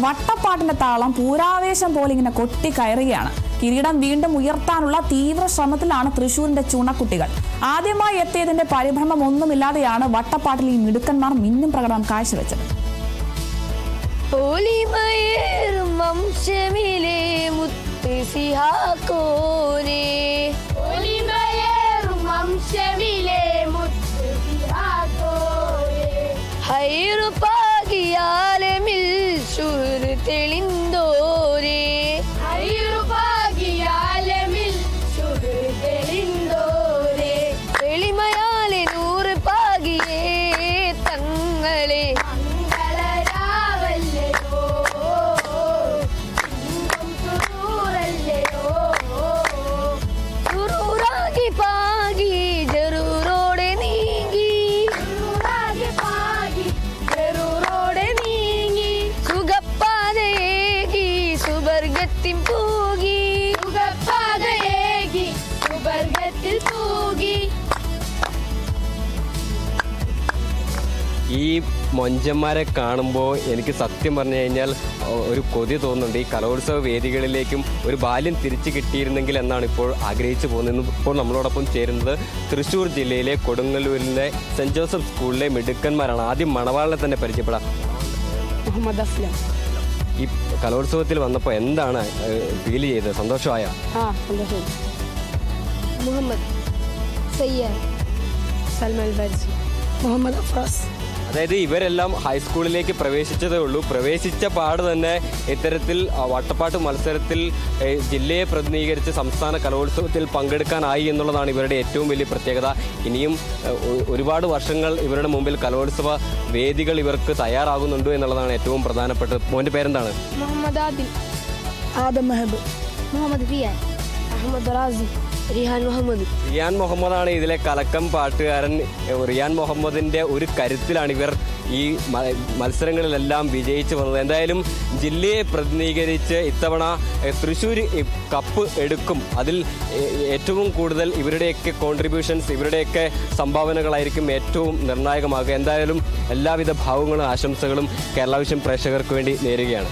വട്ടപ്പാട്ടിന്റെ താളം പൂരാവേശം പോലെ ഇങ്ങനെ കൊട്ടി കയറുകയാണ്. കിരീടം വീണ്ടും ഉയർത്താനുള്ള തീവ്ര ശ്രമത്തിലാണ് തൃശൂരിന്റെ ചുണക്കുട്ടികൾ. ആദ്യമായി എത്തിയതിന്റെ പരിഭ്രമം ഒന്നുമില്ലാതെയാണ് വട്ടപ്പാട്ടിൽ ഈ മിടുക്കന്മാർ മിന്നും പ്രകടനം കാഴ്ചവെച്ചത്. ഒലിമയേറും വംശമിലെ മുത്ത് സിഹാക്കോനെ സുവർഗത്തിൻ പോകി സുഖപാതയേകി സുവർഗത്തിൽ തൂകി. ഈ മൊഞ്ചന്മാരെ കാണുമ്പോൾ എനിക്ക് സത്യം പറഞ്ഞു കഴിഞ്ഞാൽ ഒരു കൊതി തോന്നുന്നുണ്ട്. ഈ കലോത്സവ വേദികളിലേക്കും ഒരു ബാല്യം തിരിച്ചു കിട്ടിയിരുന്നെങ്കിൽ എന്നാണ് ഇപ്പോൾ ആഗ്രഹിച്ചു പോകുന്നത്. ഇപ്പോൾ നമ്മളോടൊപ്പം ചേരുന്നത് തൃശ്ശൂർ ജില്ലയിലെ കൊടുങ്ങല്ലൂരിലെ സെന്റ് ജോസഫ് സ്കൂളിലെ മിടുക്കന്മാരാണ്. ആദ്യം മണവാളിനെ തന്നെ പരിചയപ്പെടാം. മുഹമ്മദ് അസ്ലം. ഈ കലോത്സവത്തിൽ വന്നപ്പോൾ എന്താണ് ഫീൽ ചെയ്തത്? സന്തോഷമായ? മുഹമ്മദ് സയ്യദ് സൽമാൻ ബാജി മുഹമ്മദ് അഫ്രാസ്. അതായത് ഇവരെല്ലാം ഹൈസ്കൂളിലേക്ക് പ്രവേശിച്ചതേ ഉള്ളൂ. പ്രവേശിച്ച പാട് തന്നെ ഇത്തരത്തിൽ വട്ടപ്പാട്ട് മത്സരത്തിൽ ജില്ലയെ പ്രതിനിധീകരിച്ച് സംസ്ഥാന കലോത്സവത്തിൽ പങ്കെടുക്കാനായി എന്നുള്ളതാണ് ഇവരുടെ ഏറ്റവും വലിയ പ്രത്യേകത. ഇനിയും ഒരുപാട് വർഷങ്ങൾ ഇവരുടെ മുമ്പിൽ കലോത്സവ വേദികൾ ഇവർക്ക് തയ്യാറാകുന്നുണ്ട് എന്നുള്ളതാണ് ഏറ്റവും പ്രധാനപ്പെട്ടത്. മോന്റെ പേരെന്താണ്? മുഹമ്മദ് ആദിൽ. ആദം മെഹബ് മുഹമ്മദ് റിയാൻ. അഹമ്മദ് റാസി മുഹമ്മദ്. റിയാൻ മുഹമ്മദാണ് ഇതിലെ കലക്കം പാട്ടുകാരൻ. റിയാൻ മുഹമ്മദിന്റെ ഒരു കരുത്തിലാണ് ഇവർ ഈ മത്സരങ്ങളിലെല്ലാം വിജയിച്ചു വന്നത്. എന്തായാലും ജില്ലയെ പ്രതിനിധീകരിച്ച് ഇത്തവണ തൃശ്ശൂർ കപ്പ് എടുക്കും. അതിൽ ഏറ്റവും കൂടുതൽ ഇവരുടെയൊക്കെ കോൺട്രിബ്യൂഷൻസ് ഇവരുടെയൊക്കെ സംഭാവനകളായിരിക്കും ഏറ്റവും നിർണായകമാകുക. എന്തായാലും എല്ലാവിധ ഭാവങ്ങളും ആശംസകളും കേരള വിഷൻ പ്രേക്ഷകർക്ക് വേണ്ടി നേരുകയാണ്.